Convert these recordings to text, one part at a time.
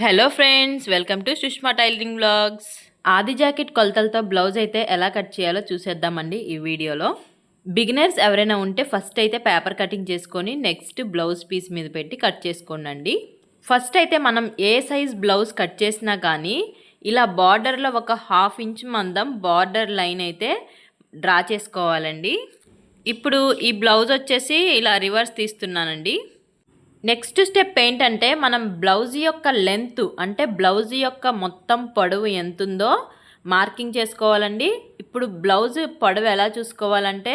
Hello friends welcome to Sushma tailoring blogs ఆది jacket కొలతలతో blouse అయితే ఎలా కట్ చేయాలో చూసేద్దామండి ఈ వీడియోలో. బిగినర్స్ ఎవరైనా ఉంటే ఫస్ట్ అయితే పేపర్ కటింగ్ చేసుకొని నెక్స్ట్ బ్లౌజ్ పీస్ మీద పెట్టి కట్ చేసుకోండి ఫస్ట్ అయితే మనం ఏ సైజ్ బ్లౌజ్ కట్ చేసినా కానీ ఇలా బార్డర్లో ఒక హాఫ్ ఇంచ్ మందం బార్డర్ లైన్ అయితే డ్రా చేసుకోవాలండి. ఇప్పుడు ఈ బ్లౌజ్ వచ్చేసి ఇలా రివర్స్ తీస్తున్నానండి. నెక్స్ట్ స్టెప్ ఏంటంటే మనం బ్లౌజ్ యొక్క లెంత్ అంటే బ్లౌజ్ యొక్క మొత్తం పొడవు ఎంత ఉందో మార్కింగ్ చేసుకోవాలండి. ఇప్పుడు బ్లౌజ్ పొడవు ఎలా చూసుకోవాలంటే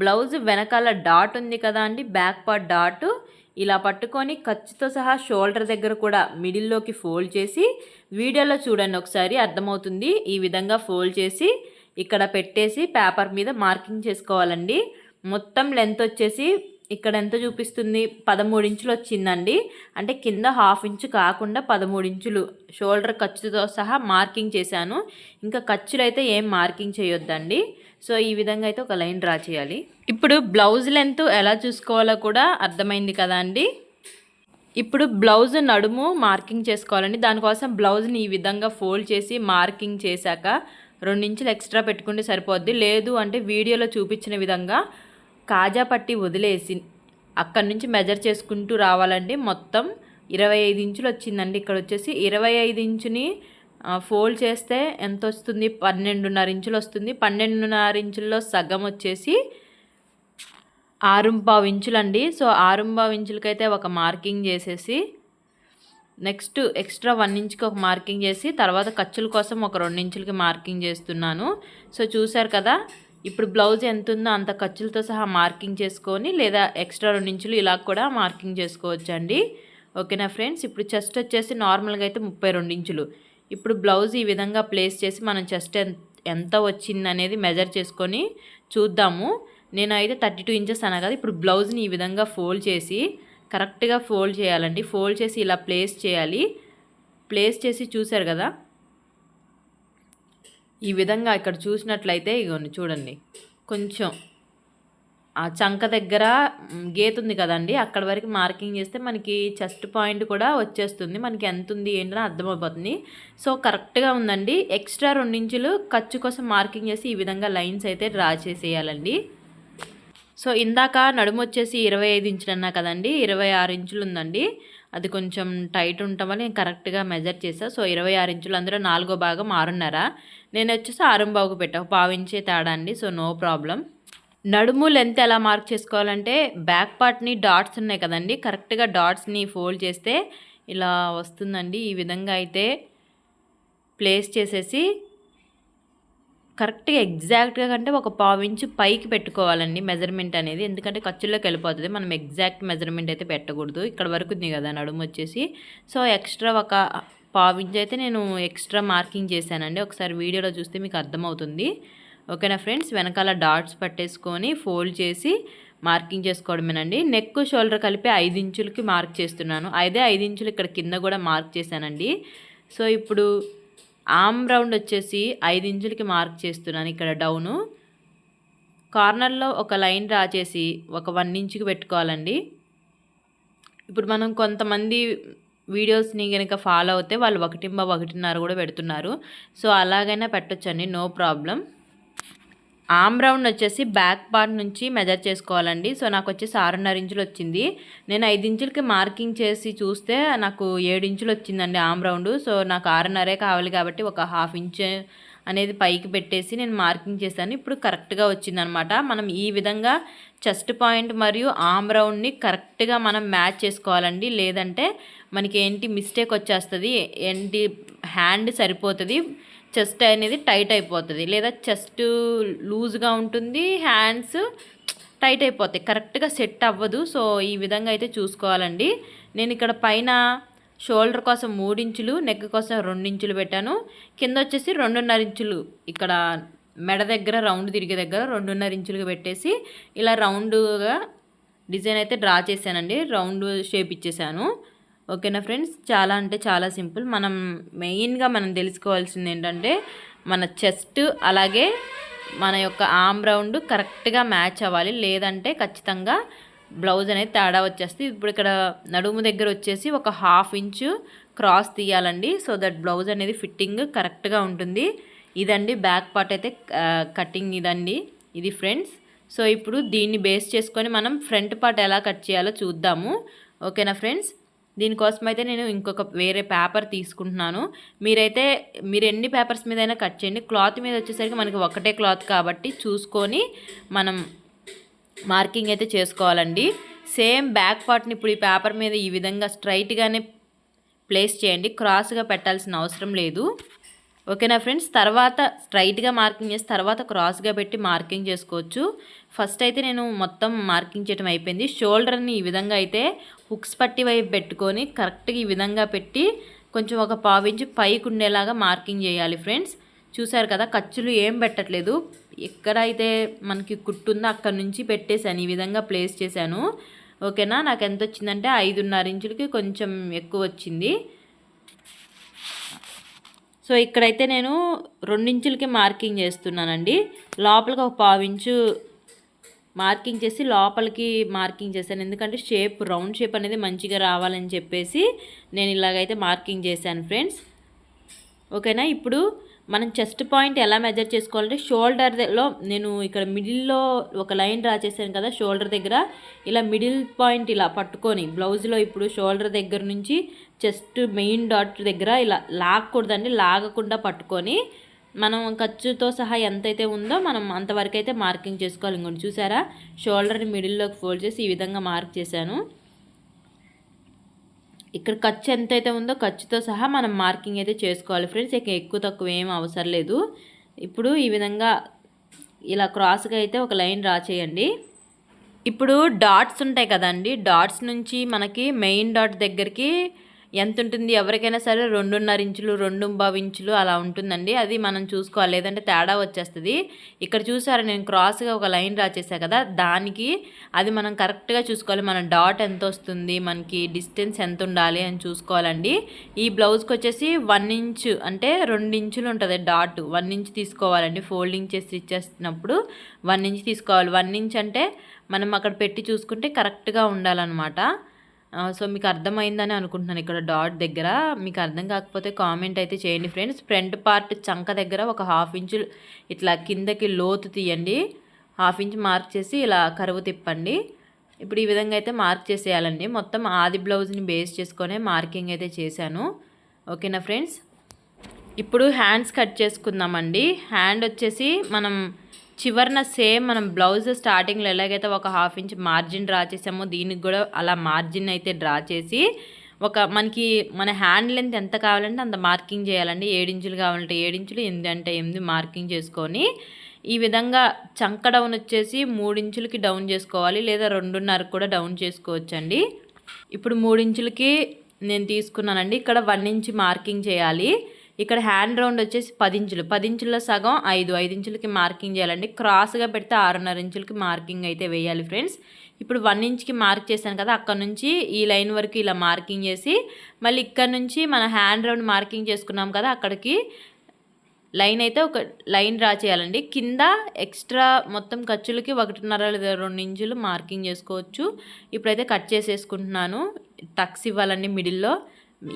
బ్లౌజ్ వెనకాల డాట్ ఉంది కదా అండి బ్యాక్ పార్ట్ డాట్ ఇలా పట్టుకొని ఖర్చుతో సహా షోల్డర్ దగ్గర కూడా మిడిల్లోకి ఫోల్డ్ చేసి వీడియోలో చూడండి ఒకసారి అర్థమవుతుంది. ఈ విధంగా ఫోల్డ్ చేసి ఇక్కడ పెట్టేసి పేపర్ మీద మార్కింగ్ చేసుకోవాలండి. మొత్తం లెంత్ వచ్చేసి ఇక్కడ ఎంత చూపిస్తుంది? పదమూడు ఇంచులు వచ్చిందండి. అంటే కింద హాఫ్ ఇంచు కాకుండా పదమూడు ఇంచులు షోల్డర్ ఖర్చుతో సహా మార్కింగ్ చేశాను. ఇంకా ఖర్చులు అయితే ఏం మార్కింగ్ చేయొద్దండి. సో ఈ విధంగా అయితే ఒక లైన్ డ్రా చేయాలి. ఇప్పుడు బ్లౌజ్ లెంత్ ఎలా చూసుకోవాలో కూడా అర్థమైంది కదా అండి. ఇప్పుడు బ్లౌజ్ నడుము మార్కింగ్ చేసుకోవాలండి. దానికోసం బ్లౌజ్ని ఈ విధంగా ఫోల్డ్ చేసి మార్కింగ్ చేశాక రెండు ఇంచులు ఎక్స్ట్రా పెట్టుకుంటే సరిపోద్ది. లేదు అంటే వీడియోలో చూపించిన విధంగా కాజా పట్టి వదిలేసి అక్కడి నుంచి మెజర్ చేసుకుంటూ రావాలండి. మొత్తం ఇరవై ఐదు ఇంచులు వచ్చిందండి. ఇక్కడ వచ్చేసి ఇరవై ఐదు ఇంచుని ఫోల్డ్ చేస్తే ఎంత వస్తుంది? పన్నెండున్నర ఇంచులు వస్తుంది. పన్నెండున్నర ఇంచుల్లో సగం వచ్చేసి ఆరుంపావు ఇంచులండి. సో ఆరుంపావు ఇంచులకైతే ఒక మార్కింగ్ చేసేసి నెక్స్ట్ ఎక్స్ట్రా వన్ ఇంచ్కి ఒక మార్కింగ్ చేసి తర్వాత ఖర్చుల కోసం ఒక రెండు ఇంచులకి మార్కింగ్ చేస్తున్నాను. సో చూసారు కదా ఇప్పుడు బ్లౌజ్ ఎంత ఉందో అంత ఖర్చులతో సహా మార్కింగ్ చేసుకొని లేదా ఎక్స్ట్రా రెండు ఇంచులు ఇలా కూడా మార్కింగ్ చేసుకోవచ్చు అండి ఓకేనా ఫ్రెండ్స్? ఇప్పుడు చెస్ట్ వచ్చేసి నార్మల్గా అయితే ముప్పై రెండు ఇంచులు. ఇప్పుడు బ్లౌజ్ ఈ విధంగా ప్లేస్ చేసి మనం చెస్ట్ ఎంత వచ్చింది అనేది మెజర్ చేసుకొని చూద్దాము. నేనైతే థర్టీ టూ ఇంచెస్ అన్నా కదా ఇప్పుడు బ్లౌజ్ని ఈ విధంగా ఫోల్డ్ చేసి కరెక్ట్గా ఫోల్డ్ చేయాలండి. ఫోల్డ్ చేసి ఇలా ప్లేస్ చేయాలి. ప్లేస్ చేసి చూశారు కదా ఈ విధంగా ఇక్కడ చూసినట్లయితే ఇగోండి చూడండి. కొంచెం ఆ చంక దగ్గర గీత ఉంది కదండి అక్కడ వరకు మార్కింగ్ చేస్తే మనకి చెస్ట్ పాయింట్ కూడా వచ్చేస్తుంది. మనకి ఎంత ఉంది ఏంటని అర్థమైపోతుంది సో కరెక్ట్గా ఉందండి. ఎక్స్ట్రా రెండించులు ఖర్చు కోసం మార్కింగ్ చేసి ఈ విధంగా లైన్స్ అయితే డ్రా చేసేయాలండి. సో ఇందాక నడుము వచ్చేసి ఇరవై ఐదు ఇంచులు అన్నా కదండి ఇరవై ఆరు ఇంచులు ఉందండి. అది కొంచెం టైట్ ఉంటామని నేను కరెక్ట్గా మెజర్ చేశాను సో ఇరవై ఆరు ఇంచులు అందులో నాలుగో భాగం ఆరున్నర. నేను వచ్చేసి ఆరం బాగు పెట్టా పావించే తేడా అండి సో నో ప్రాబ్లం. నడుము లెంత్ ఎలా మార్క్ చేసుకోవాలంటే బ్యాక్ పార్ట్ని డాట్స్ ఉన్నాయి కదండి కరెక్ట్గా డాట్స్ని ఫోల్డ్ చేస్తే ఇలా వస్తుందండి. ఈ విధంగా అయితే ప్లేస్ చేసేసి కరెక్ట్గా ఎగ్జాక్ట్గా కంటే ఒక పావు ఇంచు పైకి పెట్టుకోవాలండి మెజర్మెంట్ అనేది. ఎందుకంటే ఖర్చుల్లోకి వెళ్ళిపోతుంది. మనం ఎగ్జాక్ట్ మెజర్మెంట్ అయితే పెట్టకూడదు. ఇక్కడ వరకు ఉంది కదా నడుము వచ్చేసి. సో ఎక్స్ట్రా ఒక పావు అయితే నేను ఎక్స్ట్రా మార్కింగ్ చేశానండి. ఒకసారి వీడియోలో చూస్తే మీకు అర్థమవుతుంది. ఓకేనా ఫ్రెండ్స్? వెనకాల డాట్స్ పట్టేసుకొని ఫోల్డ్ చేసి మార్కింగ్ చేసుకోవడమేనండి. నెక్ షోల్డర్ కలిపి ఐదు ఇంచులకి మార్క్ చేస్తున్నాను. అదే ఐదు ఇంచులు ఇక్కడ కింద కూడా మార్క్ చేశానండి. సో ఇప్పుడు ఆమ్ రౌండ్ వచ్చేసి ఐదు ఇంచులకి మార్క్ చేస్తున్నాను ఇక్కడ డౌను. కార్నర్లో ఒక లైన్ డ్రా చేసి ఒక వన్ ఇంచుకి పెట్టుకోవాలండి. ఇప్పుడు మనం కొంతమంది వీడియోస్ని కనుక ఫాలో అవుతే వాళ్ళు ఒకటింబ ఒకటిన్నర కూడా పెడుతున్నారు. సో అలాగైనా పెట్టొచ్చండి. No problem. ఆమ్ రౌండ్ వచ్చేసి బ్యాక్ పార్ట్ నుంచి మెజర్ చేసుకోవాలండి. సో నాకు వచ్చేసి ఆరున్నర ఇంచులు వచ్చింది. నేను ఐదు ఇంచులకి మార్కింగ్ చేసి చూస్తే నాకు ఏడు ఇంచులు వచ్చిందండి ఆమ్ రౌండ్. సో నాకు ఆరున్నరే కావాలి కాబట్టి ఒక హాఫ్ ఇంచ్ అనేది పైకి పెట్టేసి నేను మార్కింగ్ చేశాను. ఇప్పుడు కరెక్ట్గా వచ్చిందనమాట. మనం ఈ విధంగా చెస్ట్ పాయింట్ మరియు ఆమ్ రౌండ్ని కరెక్ట్గా మనం మ్యాచ్ చేసుకోవాలండి. లేదంటే మనకి ఏంటి మిస్టేక్ వచ్చేస్తుంది ఏంటి హ్యాండ్ సరిపోతుంది చెస్ట్ అనేది టైట్ అయిపోతుంది. లేదా చెస్ట్ లూజ్గా ఉంటుంది హ్యాండ్స్ టైట్ అయిపోతాయి. కరెక్ట్గా సెట్ అవ్వదు. సో ఈ విధంగా అయితే చూసుకోవాలండి. నేను ఇక్కడ పైన షోల్డర్ కోసం మూడించులు నెక్ కోసం రెండించులు పెట్టాను. కింద వచ్చేసి రెండున్నర ఇంచులు. ఇక్కడ మెడ దగ్గర రౌండ్ తిరిగే దగ్గర రెండున్నర ఇంచులుగా పెట్టేసి ఇలా రౌండ్గా డిజైన్ అయితే డ్రా చేశానండి. రౌండ్ షేప్ ఇచ్చేసాను. ఓకేనా ఫ్రెండ్స్? చాలా అంటే చాలా సింపుల్. మనం మెయిన్గా మనం తెలుసుకోవాల్సింది ఏంటంటే మన చెస్ట్ అలాగే మన యొక్క ఆమ్ రౌండ్ కరెక్ట్గా మ్యాచ్ అవ్వాలి. లేదంటే ఖచ్చితంగా బ్లౌజ్ అనేది తేడా వచ్చేస్తుంది. ఇప్పుడు ఇక్కడ నడుము దగ్గర వచ్చేసి ఒక హాఫ్ ఇంచు క్రాస్ తీయాలండి. సో దట్ బ్లౌజ్ అనేది ఫిట్టింగ్ కరెక్ట్గా ఉంటుంది. ఇదండి బ్యాక్ పార్ట్ అయితే కటింగ్ ఇదండి. ఇది ఫ్రెండ్స్. సో ఇప్పుడు దీన్ని బేస్ చేసుకొని మనం ఫ్రంట్ పార్ట్ ఎలా కట్ చేయాలో చూద్దాము. ఓకేనా ఫ్రెండ్స్? దీనికోసం అయితే నేను ఇంకొక వేరే పేపర్ తీసుకుంటున్నాను. మీరైతే మీరు ఎన్ని పేపర్స్ మీద అయినా కట్ చేయండి. క్లాత్ మీద వచ్చేసరికి మనకి ఒకటే క్లాత్ కాబట్టి చూసుకొని మనం మార్కింగ్ అయితే చేసుకోవాలండి. సేమ్ బ్యాక్ పార్ట్ని ఇప్పుడు ఈ పేపర్ మీద ఈ విధంగా స్ట్రైట్గానే ప్లేస్ చేయండి. క్రాస్గా పెట్టాల్సిన అవసరం లేదు. ఓకేనా ఫ్రెండ్స్? తర్వాత స్ట్రైట్గా మార్కింగ్ చేసి తర్వాత క్రాస్గా పెట్టి మార్కింగ్ చేసుకోవచ్చు. ఫస్ట్ అయితే నేను మొత్తం మార్కింగ్ చేయడం అయిపోయింది. షోల్డర్ని ఈ విధంగా అయితే హుక్స్ పట్టి వైపు పెట్టుకొని కరెక్ట్గా ఈ విధంగా పెట్టి కొంచెం ఒక పావించి పైకి ఉండేలాగా మార్కింగ్ చేయాలి ఫ్రెండ్స్. చూసారు కదా ఖర్చులు ఏం పెట్టట్లేదు. ఎక్కడైతే మనకి కుట్టుందో అక్కడ నుంచి పెట్టేశాను ఈ విధంగా ప్లేస్ చేశాను. ఓకేనా? నాకు ఎంత వచ్చిందంటే ఐదున్నర ఇంచులకి కొంచెం ఎక్కువ వచ్చింది. సో ఇక్కడైతే నేను రెండించులకి మార్కింగ్ చేస్తున్నానండి. లోపలికి ఒక పావించు మార్కింగ్ చేసి లోపలికి మార్కింగ్ చేశాను. ఎందుకంటే షేప్ రౌండ్ షేప్ అనేది మంచిగా రావాలని చెప్పేసి నేను ఇలాగైతే మార్కింగ్ చేశాను ఫ్రెండ్స్. ఓకేనా? ఇప్పుడు మనం చెస్ట్ పాయింట్ ఎలా మెజర్ చేసుకోవాలంటే షోల్డర్లో నేను ఇక్కడ మిడిల్లో ఒక లైన్ డ్రా చేశాను కదా షోల్డర్ దగ్గర. ఇలా మిడిల్ పాయింట్ ఇలా పట్టుకొని బ్లౌజ్లో ఇప్పుడు షోల్డర్ దగ్గర నుంచి చెస్ట్ మెయిన్ డాట్ దగ్గర ఇలా లాగకూడదండి లాగకుండా పట్టుకొని మనం ఖర్చుతో సహా ఎంతైతే ఉందో మనం అంతవరకు అయితే మార్కింగ్ చేసుకోవాలి. ఇంకోటి చూసారా? షోల్డర్ని మిడిల్లోకి ఫోల్డ్ చేసి ఈ విధంగా మార్క్ చేశాను. ఇక్కడ ఖర్చు ఎంతైతే ఉందో ఖర్చుతో సహా మనం మార్కింగ్ అయితే చేసుకోవాలి ఫ్రెండ్స్. ఇక ఎక్కువ తక్కువ ఏం అవసరం లేదు. ఇప్పుడు ఈ విధంగా ఇలా క్రాస్గా అయితే ఒక లైన్ డ్రా చేయండి. ఇప్పుడు డాట్స్ ఉంటాయి కదండి. డాట్స్ నుంచి మనకి మెయిన్ డాట్ దగ్గరికి ఎంత ఉంటుంది ఎవరికైనా సరే రెండున్నర ఇంచులు రెండు ఇంచులు అలా ఉంటుందండి. అది మనం చూసుకోవాలి. లేదంటే తేడా వచ్చేస్తుంది. ఇక్కడ చూసారా నేను క్రాస్గా ఒక లైన్ రాచేసా కదా? దానికి అది మనం కరెక్ట్గా చూసుకోవాలి. మన డాట్ ఎంత వస్తుంది మనకి డిస్టెన్స్ ఎంత ఉండాలి అని చూసుకోవాలండి. ఈ బ్లౌజ్కి వచ్చేసి వన్ ఇంచ్ అంటే రెండు ఇంచులు ఉంటుంది డాట్. వన్ ఇంచ్ తీసుకోవాలండి. ఫోల్డింగ్ చేసి స్టిచ్ చేసినప్పుడు వన్ ఇంచ్ తీసుకోవాలి. వన్ ఇంచ్ అంటే మనం అక్కడ పెట్టి చూసుకుంటే కరెక్ట్గా ఉండాలన్నమాట. సో మీకు అర్థమైందని అనుకుంటున్నాను ఇక్కడ డాట్ దగ్గర. మీకు అర్థం కాకపోతే కామెంట్ అయితే చేయండి ఫ్రెండ్స్. ఫ్రంట్ పార్ట్ చంక దగ్గర ఒక హాఫ్ ఇంచు ఇట్లా కిందకి లోతు తీయండి. హాఫ్ ఇంచ్ మార్క్ చేసి ఇలా కరువు తిప్పండి. ఇప్పుడు ఈ విధంగా అయితే మార్క్ చేసేయాలండి. మొత్తం ఆది బ్లౌజ్ని బేస్ చేసుకొని మార్కింగ్ అయితే చేశాను. ఓకేనా ఫ్రెండ్స్? ఇప్పుడు హ్యాండ్స్ కట్ చేసుకుందామండి. హ్యాండ్ వచ్చేసి మనం చివరిన సేమ్ మనం బ్లౌజ్ స్టార్టింగ్లో ఎలాగైతే ఒక హాఫ్ ఇంచ్ మార్జిన్ డ్రా చేసామో దీనికి కూడా అలా మార్జిన్ అయితే డ్రా చేసి ఒక మనకి మన హ్యాండ్ లెంత్ ఎంత కావాలంటే అంత మార్కింగ్ చేయాలండి. ఏడించులు కావాలంటే ఏడించులు ఎనిమిది అంటే ఎనిమిది మార్కింగ్ చేసుకొని ఈ విధంగా చంక డౌన్ వచ్చేసి మూడించులకి డౌన్ చేసుకోవాలి లేదా రెండున్నర కూడా డౌన్ చేసుకోవచ్చండి. ఇప్పుడు మూడించులకి నేను తీసుకున్నానండి. ఇక్కడ వన్ ఇంచ్ మార్కింగ్ చేయాలి. ఇక్కడ హ్యాండ్ రౌండ్ వచ్చేసి పది ఇంచులు పది ఇంచుల సగం ఐదు. ఐదు ఇంచులకి మార్కింగ్ చేయాలండి. క్రాస్గా పెడితే ఆరున్నర ఇంచులకి మార్కింగ్ అయితే వేయాలి ఫ్రెండ్స్. ఇప్పుడు వన్ ఇంచ్కి మార్క్ చేశాను కదా అక్కడ నుంచి ఈ లైన్ వరకు ఇలా మార్కింగ్ చేసి మళ్ళీ ఇక్కడ నుంచి మన హ్యాండ్ రౌండ్ మార్కింగ్ చేసుకున్నాం కదా అక్కడికి లైన్ అయితే ఒక లైన్ డ్రా చేయాలండి. కింద ఎక్స్ట్రా మొత్తం ఖర్చులకి ఒకటిన్నర లేదా రెండు ఇంచులు మార్కింగ్ చేసుకోవచ్చు. ఇప్పుడైతే కట్ చేసేసుకుంటున్నాను. టక్స్ ఇవ్వాలండి మిడిల్లో.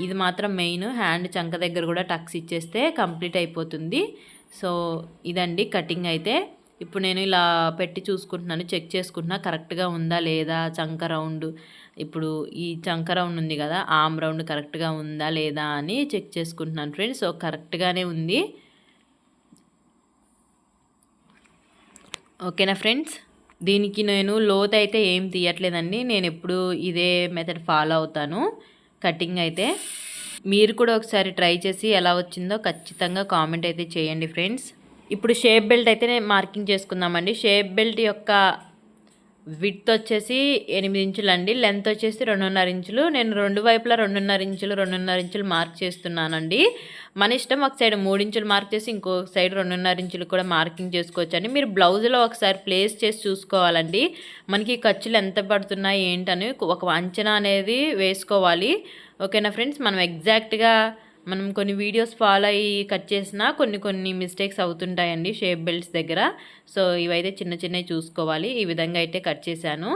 ఇది మాత్రం మెయిన్. హ్యాండ్ చంక దగ్గర కూడా టక్స్ ఇచ్చేస్తే కంప్లీట్ అయిపోతుంది. సో ఇదండి కటింగ్ అయితే. ఇప్పుడు నేను ఇలా పెట్టి చూసుకుంటున్నాను చెక్ చేసుకుంటున్నా కరెక్ట్గా ఉందా లేదా చంక రౌండ్. ఇప్పుడు ఈ చంక రౌండ్ ఉంది కదా ఆమ్ రౌండ్ కరెక్ట్గా ఉందా లేదా అని చెక్ చేసుకుంటున్నాను ఫ్రెండ్స్. సో కరెక్ట్గానే ఉంది. ఓకేనా ఫ్రెండ్స్? దీనికి నేను లోత్ అయితే ఏం తీయట్లేదండి. నేను ఎప్పుడు ఇదే మెథడ్ ఫాలో అవుతాను. కటింగ్ అయితే మీరు కూడా ఒకసారి ట్రై చేసి ఎలా వచ్చిందో ఖచ్చితంగా కామెంట్ అయితే చేయండి ఫ్రెండ్స్. ఇప్పుడు షేప్ బెల్ట్ అయితే నేను మార్కింగ్ చేసుకుందామండి. షేప్ బెల్ట్ యొక్క విడ్త్ వచ్చేసి ఎనిమిది ఇంచులు అండి. లెంత్ వచ్చేసి రెండున్నర ఇంచులు. నేను రెండు వైపులా రెండున్నర ఇంచులు రెండున్నర ఇంచులు మార్క్ చేస్తున్నానండి. మన ఇష్టం ఒక సైడ్ మూడు ఇంచులు మార్క్ చేసి ఇంకో సైడ్ రెండున్నర ఇంచులు కూడా మార్కింగ్ చేసుకోవచ్చు అండి మీరు బ్లౌజ్లో ఒకసారి ప్లేస్ చేసి చూసుకోవాలండి. మనకి ఖర్చులు ఎంత పడుతున్నాయి ఏంటని ఒక అంచనా అనేది వేసుకోవాలి. ఓకేనా ఫ్రెండ్స్? మనం ఎగ్జాక్ట్గా మనం కొన్ని వీడియోస్ ఫాలో అయ్యి కట్ చేసినా కొన్ని కొన్ని మిస్టేక్స్ అవుతుంటాయండి షేప్ బెల్ట్స్ దగ్గర. సో ఇవైతే చిన్న చిన్నవి చూసుకోవాలి. ఈ విధంగా అయితే కట్ చేశాను.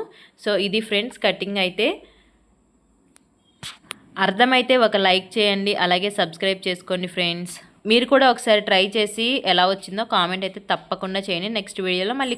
సో ఇది ఫ్రెండ్స్ కటింగ్ అయితే అర్థమైతే ఒక లైక్ చేయండి. అలాగే సబ్స్క్రైబ్ చేసుకోండి ఫ్రెండ్స్ మీరు కూడా ఒకసారి ట్రై చేసి ఎలా వచ్చిందో కామెంట్ అయితే తప్పకుండా చేయండి. నెక్స్ట్ వీడియోలో మళ్ళీ